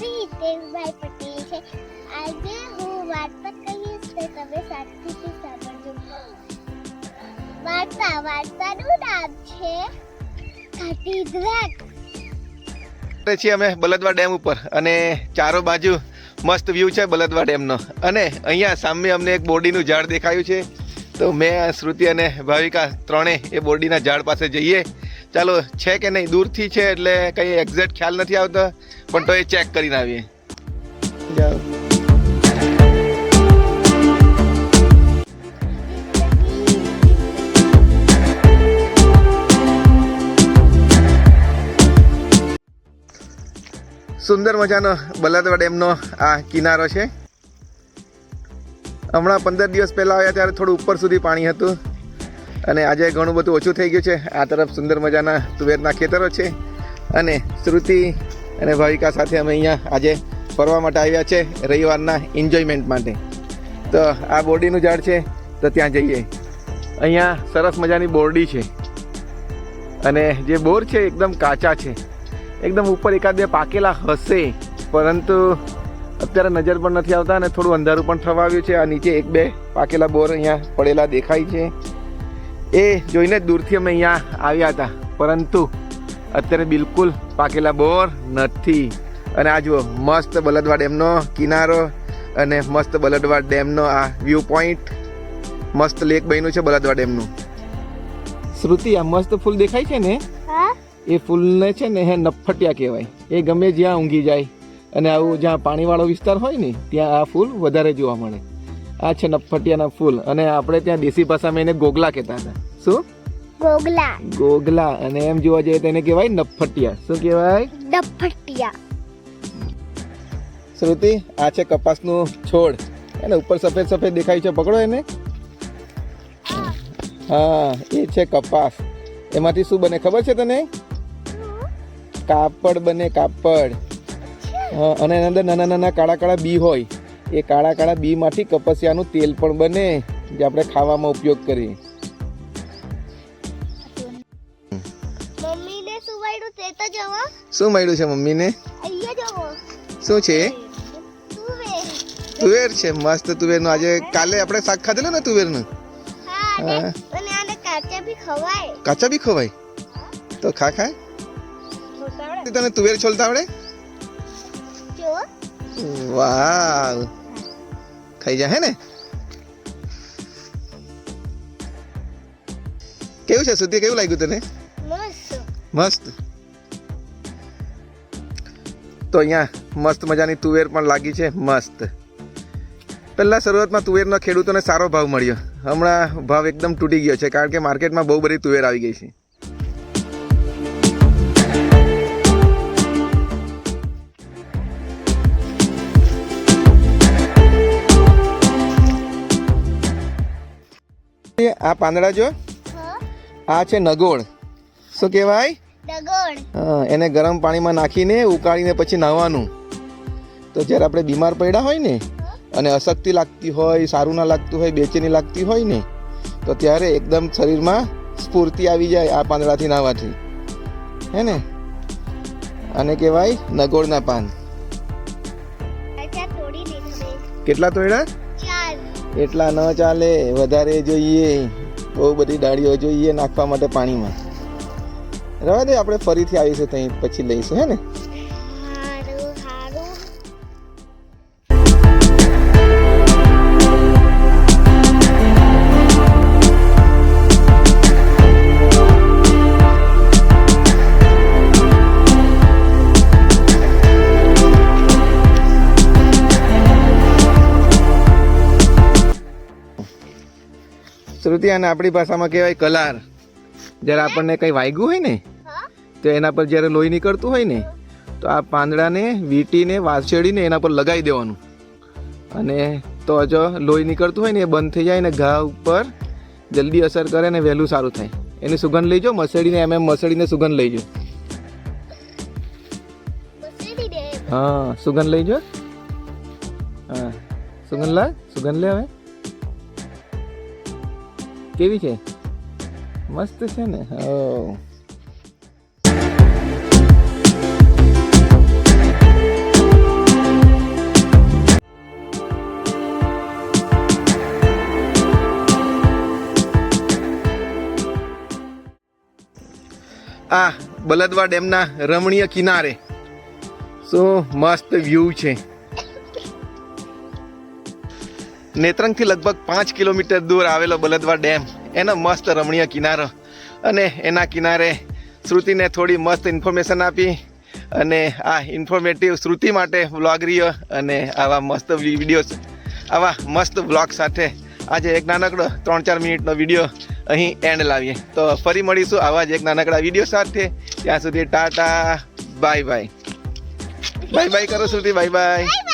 શ્રી દેવભાઈ પટેલ છે આજે હું વાર્તા કહીશ તો તમે શાંતિથી સાંભળજો વાર્તા વાર્તાનું નામ છે ઘાટી દ્રાક છીએ અમે બલદવા ડેમ ઉપર અને ચારો બાજુ મસ્ત વ્યૂ છે બલદવા ડેમનો. અને અહીંયા સામે અમને એક બોરડીનું ઝાડ દેખાયું છે. તો મેં, શ્રુતિ અને ભાવિકા ત્રણે એ બોરડીના ઝાડ પાસે જઈએ. ચાલો, છે કે નહીં? દૂરથી છે એટલે કંઈ એક્ઝેક્ટ ખ્યાલ નથી આવતો, પણ તો એ ચેક કરીને આવીએ. સુંદર મજાનો બલદવા ડેમનો આ કિનારો છે. હમણાં પંદર દિવસ પહેલાં આવ્યા ત્યારે થોડું ઉપર સુધી પાણી હતું. અને આજે ઘણું બધું ઓછું થઈ ગયું છે. આ તરફ સુંદર મજાના તુવેરના ખેતરો છે અને શ્રુતિ અને ભાવિકા સાથે અમે અહીંયા આજે ફરવા માટે આવ્યા છે રવિવારના એન્જોયમેન્ટ માટે. તો આ બોરડીનું ઝાડ છે, તો ત્યાં જઈએ. અહીંયા સરસ મજાની બોરડી છે. અને જે બોર છે એકદમ કાચા છે. એકદમ ઉપર એકાદ બે પાકેલા હશે, પરંતુ અત્યારે નજર પણ નથી આવતા અને થોડું અંધારું પણ થવા આવ્યું છે. આ નીચે એક બે પાકેલા બોર અહીંયા પડેલા દેખાય છે. એ જોઈને દૂરથી અમે અહીંયા આવ્યા હતા. પરંતુ અત્યારે બિલકુલ પાકેલા બોર નથી. અને આ જુઓ મસ્ત બલદવા ડેમનો કિનારો અને મસ્ત બલદવા ડેમનો આ વ્યૂ પોઈન્ટ મસ્ત લેક બન્યું છે બલદવા ડેમનું. શ્રુતિ આ મસ્ત ફૂલ દેખાય છે ને? એ ફૂલને છે ને હે નફટિયા કહેવાય. એ ગમે જ્યાં ઊંઘી જાય. અને આવું જ્યાં પાણીવાળો વિસ્તાર હોય ને ત્યાં આ ફૂલ વધારે જોવા મળે. આ છે નફટિયાના ફૂલ. અને આપણે ત્યાં દેશી ભાષામાં એને ગોગલા કહેતા હતા. શું? ગોગલા. ગોગલા. અને એમ જોવા જઈએ તો એને કહેવાય નફટિયા શું કહેવાય? નફટિયા શ્રુતિ આ છે કપાસનું છોડ. એને ઉપર સફેદ સફેદ દેખાય છે. પકડો એને. હા એ છે કપાસ. એમાંથી શું બને? ખબર છે તને? કાપડ બને કાપડ. અને એના અંદર નાના નાના કાળા કાળા બી હોય. એ કાળા કાળા બીમાંથી કપસિયાનું તેલ પણ બને જે આપણે ખાવામાં ઉપયોગ કરીએ. શું મળ્યું છે મમ્મીને? શું છે? તુવેર. તુવેર છે મસ્ત તુવેરનું. આજે કાલે આપણે શાક ખાધેલું ને તુવેરનું? કાચા બી ખવાય. કાચા બી ખવાય? તો ખા ખા. તને તુવેર છોલતા આવડે? વાવ. ખાઈ જાય હે ને? કેવું છે સુધી કેવું લાગ્યું તને? મસ્ત. મસ્ત? તો અહીંયા મસ્ત મજાની તુવેર પણ લાગી છે મસ્ત. પહેલાં શરૂઆતમાં તુવેરનો ખેડૂતોને સારો ભાવ મળ્યો. હમણાં ભાવ એકદમ તૂટી ગયો છે કારણ કે માર્કેટમાં બહુ બધી તુવેર આવી ગઈ છે. આ પાંદડા જો? આ છે નગોળ. શું કહેવાય? હા એને ગરમ પાણીમાં નાખીને ઉકાળીને પછી નાહવાનું. તો જ્યારે આપણે બીમાર પડ્યા હોય ને અને અશક્તિ લાગતી હોય સારું ના લાગતું હોય બેચેની લાગતી હોય ને તો ત્યારે એકદમ શરીરમાં સ્ફૂર્તિ આવી જાય આ પાંદડાથી નાહવાથી. હે ને? અને કહેવાય નગોળના પાન. કેટલા તોડ્યા એટલા ન ચાલે, વધારે જોઈએ. બહુ બધી ડાળીઓ જોઈએ નાખવા માટે પાણીમાં. રવા દે, આપણે ફરીથી આવીશું ત્યાં પછી લઈશું, હે ને? શ્રુતિ અને આપણી ભાષામાં કહેવાય કલાર. જ્યારે આપણને કંઈ વાગ્યું હોય ને તો એના પર જ્યારે લોહી નીકળતું હોય ને તો આ પાંદડાને વીંટીને વાછેડીને એના પર લગાવી દેવાનું. અને તો જો લોહી નીકળતું હોય ને એ બંધ થઈ જાય ને ઘા ઉપર જલ્દી અસર કરે ને વહેલું સારું થાય. એની સુગંધ લઈજો મસળીને એમ એમ મસળીને સુગંધ લઈજો જાઓ. હા સુગંધ લઈજો હા સુગંધ લા સુગંધ લે હવે. કેવી છે? મસ્ત છે ને? ઓ આ બલદવા ડેમના રમણીય કિનારે. શું મસ્ત વ્યૂ છે. નેત્રંગથી લગભગ પાંચ કિલોમીટર દૂર આવેલો બલદવા ડેમ, એનો મસ્ત રમણીય કિનારો. અને એના કિનારે શ્રુતિને થોડી મસ્ત ઇન્ફોર્મેશન આપી અને આ ઇન્ફોર્મેટિવ શ્રુતિ માટે વ્લોગ રહ્યો અને આવા મસ્ત વિડીયોઝ આવા મસ્ત વ્લોગ સાથે આજે એક નાનકડો ત્રણ ચાર મિનિટનો વીડિયો અહીં એન્ડ લાવીએ. તો ફરી મળીશું આવા જ એક નાનકડા વીડિયો સાથે. ત્યાં સુધી tata bye bye bye bye કરો શ્રુતિ બાય બાય